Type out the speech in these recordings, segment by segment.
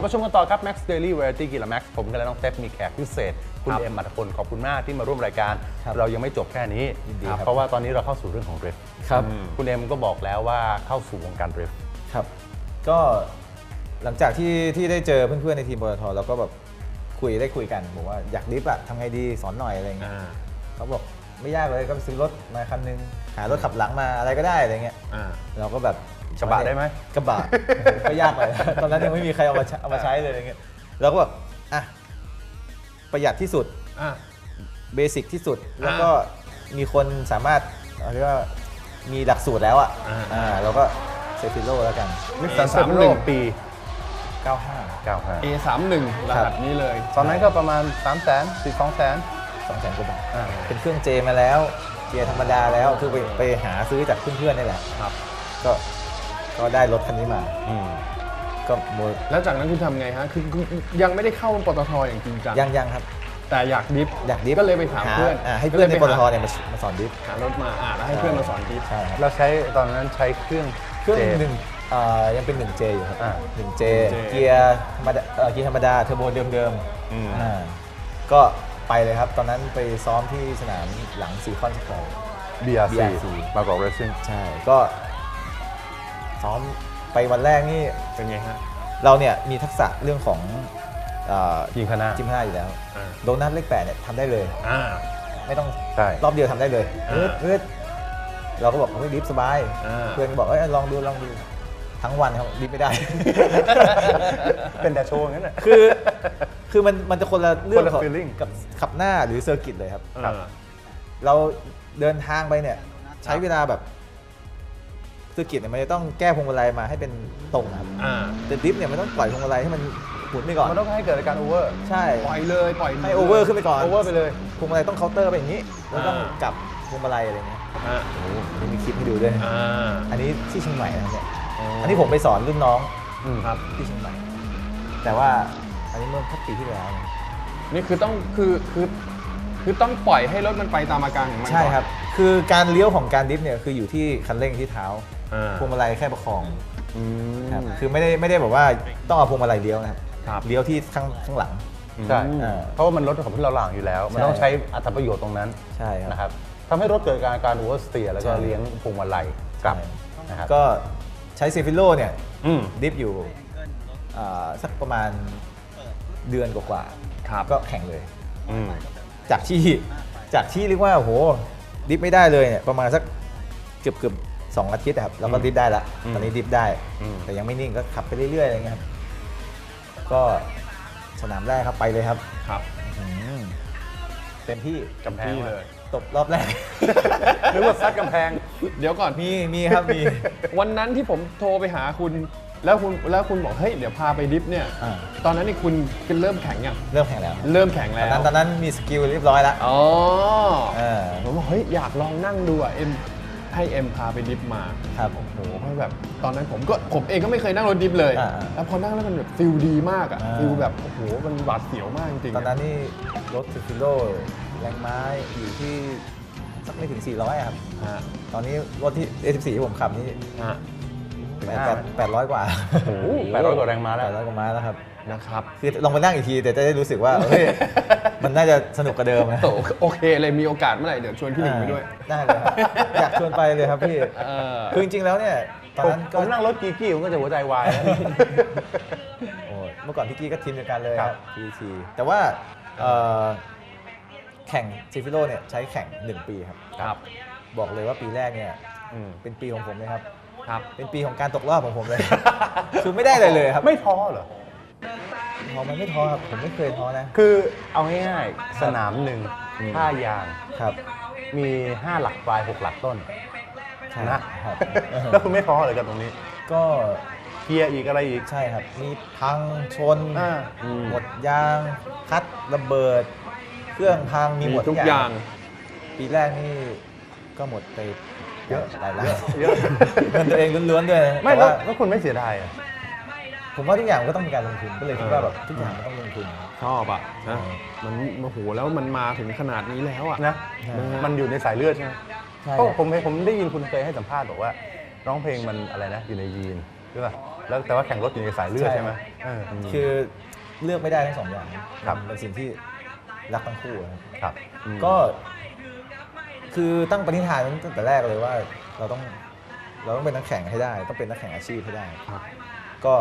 ลับมาชมกันต่อครับ Max Daily Variety กีฬา Max ผมกับและน้องเซฟมีแขกพิเศษ คุณครับเอ็มอัตพลขอบคุณมากที่มาร่วมรายการครับเรายังไม่จบแค่นี้ยินดีครับเพราะว่าตอนนี้เราเข้าสู่เรื่องของดริฟต์ครับคุณเอ็มก็บอกแล้วว่าเข้าสู่วงการดริฟต์ครับ ก็หลังจากที่ที่ได้เจอเพื่อนๆในทีมปตทเราก็แบบคุยได้คุยกันบอกว่าอยากดิฟอะทำไงดีสอนหน่อยอะไรเงี้ยอ่าเขาบอกไม่ยากเลยก็ไปซื้อรถมาคันนึงหารถขับหลังมาอะไรก็ได้อะไรเงี้ยอ่าเราก็แบบ กระบะได้ไหมกระบะก็ยากไปตอนนั้นยังไม่มีใครเอามาใช้เอามาใช้เลยอะไรเงี้ยเราก็แบบอะประหยัดที่สุดอ่าเบสิกที่สุดแล้วก็มีคนสามารถเรียกว่ามีหลักสูตรแล้วอะอ่า อ่าเราก็เซฟิโลแล้วกัน นิสสันเซอร์โล31ปี 95 95 A 3 1 รหัสนี้เลย ตอนนั้นก็ประมาณ 3 0 0 0 0 0 4 2 0 0 0 2แสนกว่าบาทอ่า เป็นเครื่องเจมาแล้วเกียร์ธรรมดาแล้วคือไปไปหาซื้อจากเพื่อนๆนี่แหละครับ ก็ ก็ได้รถคันนี้มาอืมก็โมแล้วจากนั้นคุณทำไงฮะคือคือยังไม่ได้เข้าปตทอย่างจริงจังยังยังครับ แต่อยากดิฟอยากดิฟก็เลยไปถามเพื่อนอ่าให้เพื่อนในก็ปลยตไปทหาเนี่ยมามาสอนดิฟ หารถมาอ่าแล้วให้เพื่อนมาสอนดิฟ ใช่ครับ เราใช้ตอนนั้นใช้เครื่องเครื่องเจ หนึ่งเอ่อยังเป็น 1J อยู่ครับ อ่า 1J 1J เกียร์ธรรมดาเอ่อเกียร์ธรรมดาเทอร์โบเดิมอืม ๆอ่าก็ไปเลยครับ ตอนนั้นไปซ้อมที่สนามหลังซีคอนสปอร์ต BRC BRC มากกว่าเรซิ่ง ใช่ ก็ ซ้อมไปวันแรกนี่เป็นไงฮะเราเนี่ยมีทักษะเรื่องของเอ่อยิงคณะจิมห้าอยู่แล้ว อ่าโดนัทเลขแปดเนี่ยทำได้เลย อ่า ไม่ต้องใช่ รอบเดียวทำได้เลยอ่ามืดมืดเราก็บอกเฮ้ยดิฟสบาย อ่า เพื่อนก็บอกเอ้ยลองดูลองดูทั้งวันครับดิฟไม่ได้ เป็นแต่โชว์งั้นแหละ คือคือมันมันจะคนละเรื่องคนละของ feeling กับขับหน้าหรือเซอร์กิตเลยครับ อ่า เราเดินทางไปเนี่ย ใช้เวลาแบบ เซอร์กิตเนี่ยมันจะต้องแก้พวงมาลัยมาให้เป็นตรงครับอ่าแต่ดิฟเนี่ยมันต้องปล่อยพวงมาลัยให้มันหมุนไปก่อนมันต้องให้เกิดอาการโอเวอร์ใช่ปล่อยเลยปล่อยให้โอเวอร์ขึ้นไปก่อนโอเวอร์ไปเลยพวงมาลัยต้องเคาน์เตอร์ไปอย่างนี้แล้วต้องอ่ากลับพวงมาลัยอะไรเงี้ยอ่านี่มีคลิปให้ดูด้วยอ่าอันนี้ที่เชียงใหม่นะครับเนี่ยอันนี้ผมไปสอนรุ่นน้องอืมครับที่เชียงใหม่แต่ว่าอันนี้เมื่อพักปีที่แล้วเนี่ยนี่คือต้องคือคือคือต้องปล่อยให้รถมันไปตามอาการของมันใช่ก่อนครับ คือการเลี้ยวของการดิฟเนี่ยคืออยู่ที่คันเร่งที่เท้า อ่า พวงมาลัยแค่ประคองอืม ครับคือไม่ได้ไม่ได้แบบว่าต้องเอาพวงมาลัยเลี้ยวนะครับครับ เลี้ยวที่ข้างข้างหลัง ใช่อ่าเพราะว่ามันลดของที่เราหลังอยู่แล้ว มันใช่ต้องใช้อัตประโยชน์ตรงนั้นใช่ครับนะครับทำให้รถเกิดการการโอเวอร์สเตียแล้วก็ใช่ เลี้ยงพวงมาลัยกลับใช่นะครับก็ใช้เซฟิโลเนี่ย อืม ดิฟอยู่อ่าสักประมาณเดือนกว่าๆครับ ก็แข่งเลย อืม จากที่จากที่เรียกว่าโหดิฟไม่ได้เลยเนี่ยประมาณสักเกือบเกือบ สองอาทิตย์อะครับเราก็ดิฟได้ละอืมตอนนี้ดิฟได้อืมแต่ยังไม่นิ่งก็ขับไปเรื่อยๆอะไรเงี้ยครับก็สนามแรกครับไปเลยครับครับอื้อหือเต็มที่กำแพงที่เลยตบรอบแรกหรือว่าซัดกำแพง เดี๋ยวก่อนมีมีครับมี วันนั้นที่ผมโทรไปหาคุณแล้วคุณแล้วคุณบอกเฮ้ยเดี๋ยวพาไปดิฟเนี่ยอ่าตอนนั้นนี่คุณคุณเริ่มแข่งยังเริ่มแข่งแล้ว เริ่มแข่งตแล้อนวนั้นตอนนั้นมีสกิลเรียบร้อยแล้วอ๋อเออผมบอกเฮ้ยอยากลองนั่งดูอะเอ็ม ให้เอ็มพาไปดิฟมาครับโอ้โหเพราะแบบตอนนั้นผมก็ผมเองก็ไม่เคยนั่งรถดิฟเลย อ่าแล้วพอนั่งแล้วมันแบบฟิลดีมากอะอ่า ฟิลแบบโอ้โหมันหวาดเสียวมากจริงๆตอนนั้นนี่รถซิฟิโลแรงม้าอยู่ที่สักไม่ถึง 400อะครับ ฮะตอนนี้รถที่ A14 ที่ผมขับนี่ฮะแปดแปดแปดร้อยกว่าโอ้โหแปดร้อยกว่าแรงม้าแล้วแปดร้อยกว่าม้าแล้วครับนะครับ คือลองไปนั่งอีกทีแต่จะได้รู้สึกว่าเฮ้ย มันน่าจะสนุกกว่าเดิมนะโอโอเคเลยมีโอกาสเมื่อไหร่เดี๋ยวชวนพี่หนึ่งไปด้วย ได้เลยครับอยากชวนไปเลยครับพี่เออคือจริงๆแล้วเนี่ยตอนผมนั้นผก็มนั่งรถกีกี้ผมก็จะหัวใจวายแล้วโอ้ยเมื่อก่อนพี่กี้ก็ทีมเดียวกันเลยคครัรับบ PT แต่ว่าเอ่อแข่งซิฟิโลเนี่ยใช้แข่ง 1 ปีครับครับ บอกเลยว่าปีแรกเนี่ยอืมเป็นปีของผมเลยครับครับ เป็นปีของการตกรอบของผมเลย คือไม่ได้เลยเลยครับ ไม่ท้อเหรอ ท้อมันไม่ท้อครับผมไม่เคยท้อนะ คือเอาง่ายๆสนามหนึ่งอืมท่ายาง ครับ มี5หลักปลาย6หลักต้นใช่นะ ครับ แล้วคุณไม่ท้อเลยกับตรงนี้ก็เกียร์อีกอะไรอีก ใช่ครับ มีพังชนอ่าหมดยางคัดระเบิด เครื่องพังมีหมดทุกอย่าง ปีแรกนี่ก็หมดไปเยอะหลายล้านเยอะ เงินตัวเองล้วนๆด้วยนะไม่แต่แล้วว่าแล้วคุณไม่เสียดายอะ ผมว่าทุกอย่างมันก็ต้องมีการลงทุนก็เลยคิดว่าแบบทุกอย่างมันต้องลงทุน ชอบอะนะเออมันโอ้โหแล้วมันมาถึงขนาดนี้แล้วอะนะใช่มันอยู่ในสายเลือดใช่ไหมใช่เพราะผมผมได้ยินคุณเคยให้สัมภาษณ์บอกว่าร้องเพลงมันอะไรนะอยู่ในยีนใช่ป่ะแล้วแต่ว่าแข่งรถอยู่ในสายเลือดใช่ใช่ไหมเออ คือเลือกไม่ได้ทั้งสองอย่างครับเป็นสิ่งที่รักทั้งคู่ครับครับอืมก็คือตั้งปณิธานตั้งแต่แรกเลยว่าเราต้องเราต้องเป็นนักแข่งให้ได้ ต้องเป็นนักแข่งอาชีพให้ได้ ครับ ก็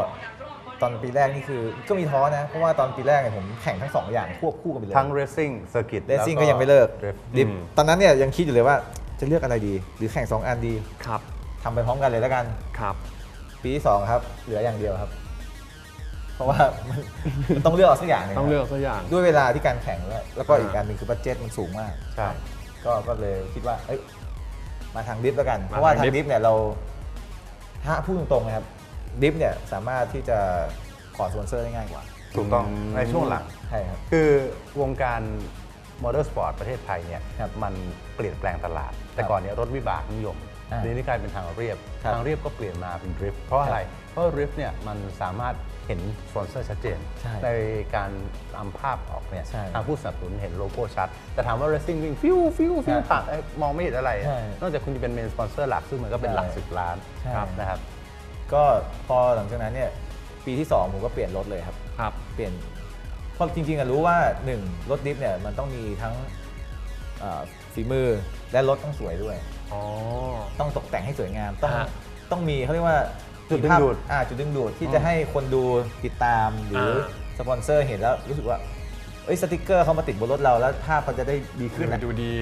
ตอนปีแรกนี่คือก็มีท้อนะ เพราะว่าตอนปีแรกเนี่ยผมแข่งทั้งสองอย่างควบคู่กันไปเลยทั้ง racing circuit เรซซิ่งก็ยังไม่เลิก drift ดิฟอืมตอนนั้นเนี่ยยังคิดอยู่เลยว่าจะเลือกอะไรดี หรือแข่งสองอันดีครับทำไปพร้อมกันเลยแล้วกันครับ ปีที่สองครับเหลืออย่างเดียวครับ เพราะว่ามันมันต้องเลือกเอาสักอย่างหนึงต้องเลืคอบกสักอย่าง ด้วยเวลาที่การแข่งด้วยแล้วก็อ่าอีกอันหนึ่งคือบัตเจ็ตมันสูงมากใช่ก็ก็เลยคิดว่าเอ้ยมาทางดิฟแล้วกันมาเพราะว่าทางทางดิฟดิฟเนี่ยเราถ้าพูดตรงๆนะครับ ดิฟเนี่ยสามารถที่จะขอสปอนเซอร์ได้ง่ายกว่า ถูกต้องในช่วงหลัง ใช่ครับ คือวงการมอเตอร์สปอร์ตประเทศไทยเนี่ยครับมันเปลี่ยนแปลงตลาด แต่ก่อนเนี่ยรถวิบากนิยมอ่าเดี๋ยวนี้กลายเป็นทางเรียบ ครับทางเรียบก็เปลี่ยนมาเป็นดริฟต์เพราะอะไร เพราะดริฟต์เนี่ยมันสามารถเห็นสปอนเซอร์ชัดเจนใช่การนำภาพออกเนี่ยใช่ทางผู้สนับสนุนเห็นโลโก้ชัด แต่ถามว่า racing วิ่งฟิวฟิวฟิวครับผ่านเอ้ยมองไม่เห็นอะไร ใช่นอกจากคุณจะเป็นเมนสปอนเซอร์หลักซึ่งมันก็เป็นหลักใช่สิบล้านใช่ นะครับ ก็พอหลังจากนั้นเนี่ยปีที่ 2 ผมก็เปลี่ยนรถเลยครับ ครับ เปลี่ยนเพราะจริงๆอะรู้ว่า 1 รถดิฟเนี่ยมันต้องมีทั้งเอ่อฝีมือและรถต้องสวยด้วย อ๋อ ต้องตกแต่งให้สวยงาม ต้องฮะต้องมีเขาเรียกว่าจุดดึงดูดอ่าจุดดึงดูดที่จะให้คนดูติดตามหรืออาสปอนเซอร์เห็นแล้วรู้สึกว่าเอ้ยสติกเกอร์เขามาติดบนรถเราแล้วภาพมันจะได้ดีขึ้นมันะนดูดี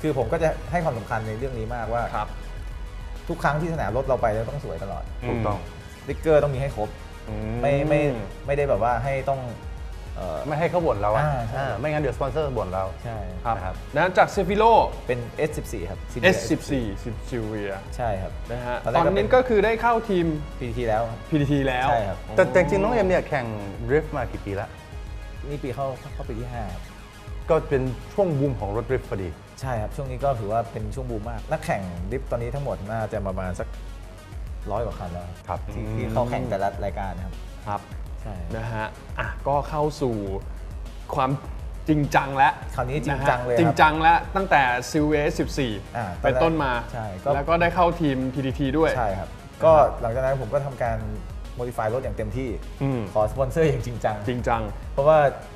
คือผมก็จะให้ความสำคัญในเรื่องนี้มากว่า ครับ ทุกครั้งที่สนามรถเราไปเราต้องสวยตลอดถูกต้องสติกเกอร์ต้องมีให้ครบไม่ไม่ไม่ได้แบบว่าให้ต้องเอ่อไม่ให้เขาบ่นเราอะอ่าใช่อ่าไม่งั้นเดี๋ยวสปอนเซอร์บ่นเรา ใช่ครับนะครับนะจากเซฟิโลเป็น S14 ครับ Silvia S14 ซิลเวียใช่ครับนะฮะตอนแรตกอนก็เป็นี้นก็คือได้เข้าทีม PTT แล้วครับ PTT แล้วใช่ครับแต่แต่จริงๆน้องเอ็มเนี่ยแข่งดริฟต์มากี่ปีแล้วนี่ปีเข้าเข้าปีที่ห้าครับ ก็เป็นช่วงบูมของรถดริฟต์พอดี ใช่ครับ ช่วงนี้ก็ถือว่าเป็นช่วงบูมมาก นักแข่งดิฟตอนนี้ทั้งหมดน่าจะประมาณสักร้อยกว่าคันแล้วครับที่ที่เข้าแข่งแต่ละรายการนะครับ ครับใช่ นะฮะอะก็เข้าสู่ความจริงจังแล้วคราวนี้จริงจังเลยนะฮะจริงครับจังแล้วตั้งแต่ซิลเวสอ่า14ตอนแรกเป็นต้นมาใช่ก็ แล้วก็ได้เข้าทีม PTT ด้วย ใช่ครับ ก็หลังจากนั้นผมก็ทำการ modify รถอย่างเต็มที่ อืม ขอสปอนเซอร์อย่างจริงจัง จริงจัง เพราะว่าพ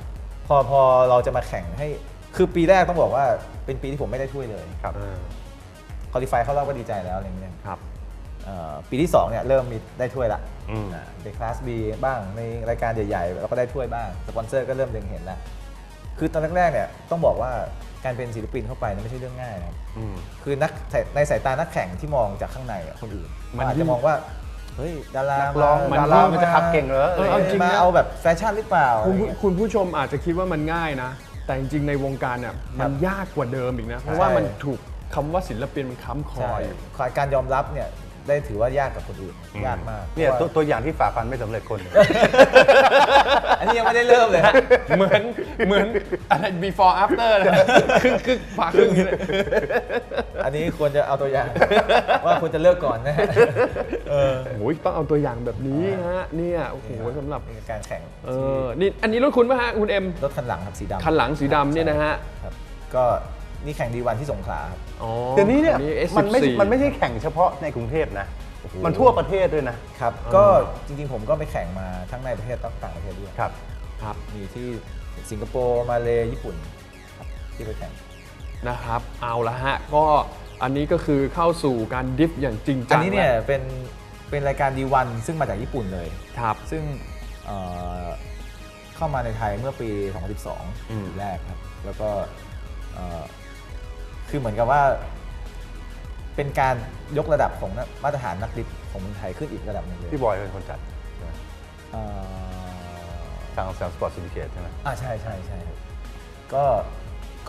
อพอเราจะมาแข่งให้ คือปีแรกต้องบอกว่าเป็นปีที่ผมไม่ได้ถ้วยเลยครับคอลี่ไฟเข้ารอบก็ดีใจแล้วอะไรเงี้ยครับเอ่อปีที่2เนี่ยเริ่มมีได้ถ้วยละอืมอ่าในคลาส B บ้างในรายการใหญ่ๆเราก็ได้ถ้วยบ้างสปอนเซอร์ก็เริ่มเล็งเห็นแล้วคือตอนแรกๆเนี่ยต้องบอกว่าการเป็นศิลปินเข้าไปเนี่ยไม่ใช่เรื่องง่ายนะครับอืมคือนักในสายตานักแข่งที่มองจากข้างในอะคนอื่นมันอาจจะมองว่า เฮ้ยดารานักร้องมาดารามันจะขับเก่งเหรอเออเอาจริงนะ มาเอาแบบแฟชั่นหรือเปล่าคุณอะไรผู้เงี้ยคุณผู้ชมอาจจะคิดว่ามันง่ายนะ แต่จริงๆในวงการเนี่ยมันยากกว่าเดิมอีกนะ เพราะว่ามันถูกคำว่าศิลปินมันค้ำคอใช่อยู่การยอมรับเนี่ย ได้ถือว่ายากกับคนอื่นยากมากเนี่ยพตัวราะว่าตัวอย่างที่ฝ่าฟันไม่สำเร็จคนหนึ่งอันนี้ยังไม่ได้เริ่มเลยฮะเหมือนเหมือนอะไร before after เลยครึ่งครึ่งฝาครึ่งเลยอันนี้ควรจะเอาตัวอย่าง ว่าควรจะเลิกก่อนนะฮะเออโอ้ยต้องเอาตัวอย่างแบบนี้ฮะเนี่ยโอ้โหสำหรับนี่คือการแข่งเออนี่อันนี้รถคุณป่ะฮะคุณเอ็มรถคันหลังครับสีดำคันหลังสีดำเนี่ยนะฮะ ครับก็ นี่แข่งดีวันที่สงขลาครับอ๋อเดี๋ยวนี้เนี่ยอัมันไม่ S14 มันไม่ใช่แข่งเฉพาะในกรุงเทพนะ มันทั่วประเทศด้วยนะครับ ก็จริงๆผมก็ไปแข่งมาทั้งในประเทศและต่างประเทศด้วยครับครับมีที่สิงคโปร์มาเลย์ญี่ปุ่นครับที่ไปแข่งนะครับ เอาละฮะก็อันนี้ก็คือเข้าสู่การดิฟอย่างจริงจัอันงนี้เนี่ยแล้วเป็นเป็นรายการดีวันซึ่งมาจากญี่ปุ่นเลยครับซึ่งเอ่อเข้ามาในไทยเมื่อปีอืม2012ปีแรกครับ แล้วก็เอ่อ คือเหมือนกับว่า เป็นการยกระดับของนักมาตรฐานนักดิฟของเมืองไทยขึ้นอีกระดับหนึ่งเลยพี่บอยเป็นคนจัดใช่ไหมเอ่อทางแซมสปอร์ตซินดิเคตใช่ไหม อ่าใช่ใช่ใช่ครับก็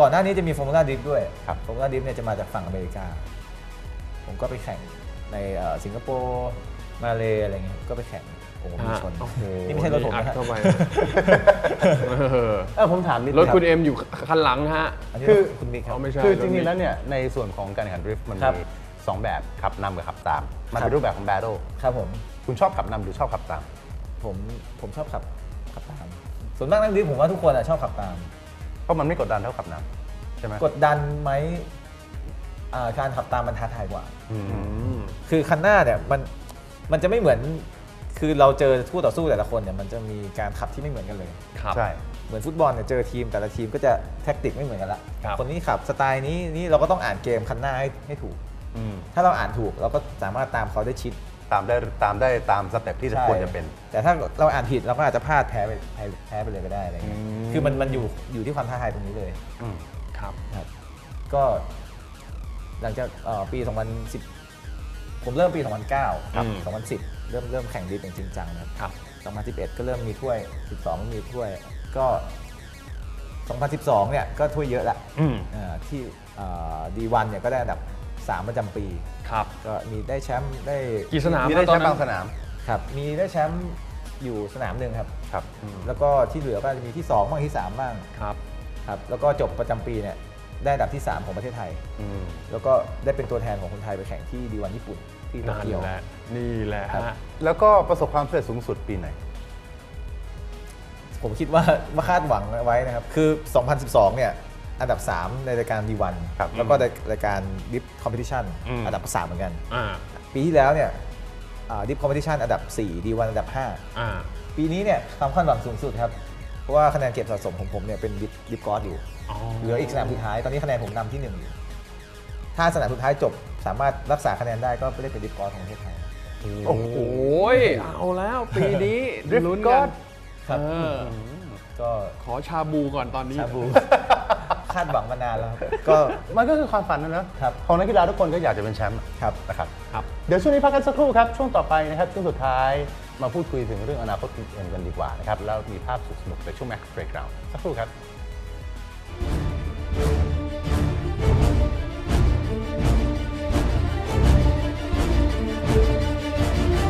ก่อนหน้านี้จะมีฟอร์มูล่าดิฟด้วยครับ ฟอร์มูล่าดิฟเนี่ยจะมาจากฝั่งอเมริกา ผมก็ไปแข่งในเอ่อสิงคโปร์มาเลอะไรเงี้ยก็ไปแข่ง โอ้โหมีฮะชน โอ้โหนี่ไม่ใช่รถผมอัดนะฮะเข้าไปเออเออผมถามนิดรถนึงคุณเอ็มอยู่คันหลังฮะอันนี้คือคุณมิกครับเอาไม่ใช่ คือจถรินี้งๆแล้วเนี่ยในส่วนของการแข่งขันดริฟต์มันครับมีสองแบบขับนำกับขับตาม มันครับเป็นรูปแบบของแบ t เ e ครับผมคุณชอบขับนำหรือชอบขับตาม ผมผมชอบขับขับตามส่วนมากนักดิฟผมว่าทุกคนอะชอบขับตาม เพราะมันไม่กดดันเท่าขับนำใช่ไหมกดดันไหมอ่าการขับตามมันท้าทายกว่า อืมอืมคือคันหน้าเนี่ยมันมันจะไม่เหมือน คคือเราเจอคู่ต่อสู้แต่ละคนเนี่ยมันจะมีการขับที่ไม่เหมือนกันเลย ครับ ใช่ เหมือนฟุตบอลเนี่ยเจอทีมแต่ละทีมก็จะแท็กติกไม่เหมือนกันละครับ คนนี้ขับสไตล์นี้นี่เราก็ต้องอ่านเกมคันหน้าให้ให้ถูก อืมถ้าเราอ่านถูกเราก็สามารถตามเขาได้ชิดตามได้ตามได้ตามสเต็ปที่ใช่ควรจะเป็น แต่ถ้าเราอ่านผิดเราก็อาจจะพลาดแพ้ไปแพ้แพ้ไปเลยก็ได้อะไรเงี้ยอืม คือมันมันอยู่อยู่ที่ความท้าทายตรงนี้เลยอืมครับ ครับ ก็หลังจากเอ่อปี 2010 ผมเริ่มปี 2009 ครับ อืม 2010 เริ่มเริ่มแข่งดิฟอย่างจริงจังนะครับครับ 2011 ก็เริ่มมีถ้วย 12ก็มีถ้วย ก็ 2012 เนี่ยก็ถ้วยเยอะละอืมอ่าที่ดีวันเนี่ยก็ได้อันดับ 3 ประจำปี ครับ ก็มีได้แชมป์ได้กี่สนามมีได้นะตอใช้นนั้บานงสนามครับ มีได้แชมป์อยู่สนามหนึ่งครับ ครับอืมแล้วก็ที่เหลือก็จะมีที่ 2 บ้างที่ 3 บ้าง ครับ ครับแล้วก็จบประจำปีเนี่ย ได้อันดับที่ 3 ของประเทศไทย อืมแล้วก็ได้เป็นตัวแทนของคนไทยไปแข่งที่ดีวันญี่ปุ่นที่โตนั่นเกียว แหละนี่แหละครับฮะ แล้วก็ประสบความสำเร็จสูงสุดปีไหน ผมคิดว่าว่าคาดหวังไว้นะครับ คือ 2012 เนี่ย อันดับ 3 ในรายการ D1 ครับ แล้วก็ในรายการ Dip Competition อืม อันดับ 3 เหมือนกัน อ่าปีที่แล้วเนี่ยดิฟคอมเพ t ติชันอันดับ4 D1 อันดับอ่า5ปีนี้เนี่ยความคาดหวังสูงสุดครับ เพราะว่าคะแนนเก็บสะสมของผมเนี่ยเป็นดิฟดิฟกอสอยู่อ๋อเหลืออีกสนามสุดท้ายตอนนี้คะแนนผมนำที่1อยู่ถ้าสนามสุดท้ายจบสามารถรักษาคะแนนได้ก็ไปได้เป็นดิฟกอสของประเทศไทยโอ้โหเอาแล้วปีนี้ Drift ลุ้น God กันครับเออก็ขอชาบูก่อนตอนนี้ชาบูคาดหวังมานานแล้วครับก็มันก็คือความฝันนะนะครับของนักกีฬาทุกคนก็อยากจะเป็นแชมป์ครับนะครับครับเดี๋ยวช่วงนี้พักกันสักครู่ครับ ช่วงต่อไปนะครับช่วงสุดท้าย มาพูดคุยถึงเรื่องอนาคตทีเอ็มกันดีกว่านะครับแล้วมีภาพสุดสนุกในช่วงแม็กซ์เบรกกราวสักครู่ครับ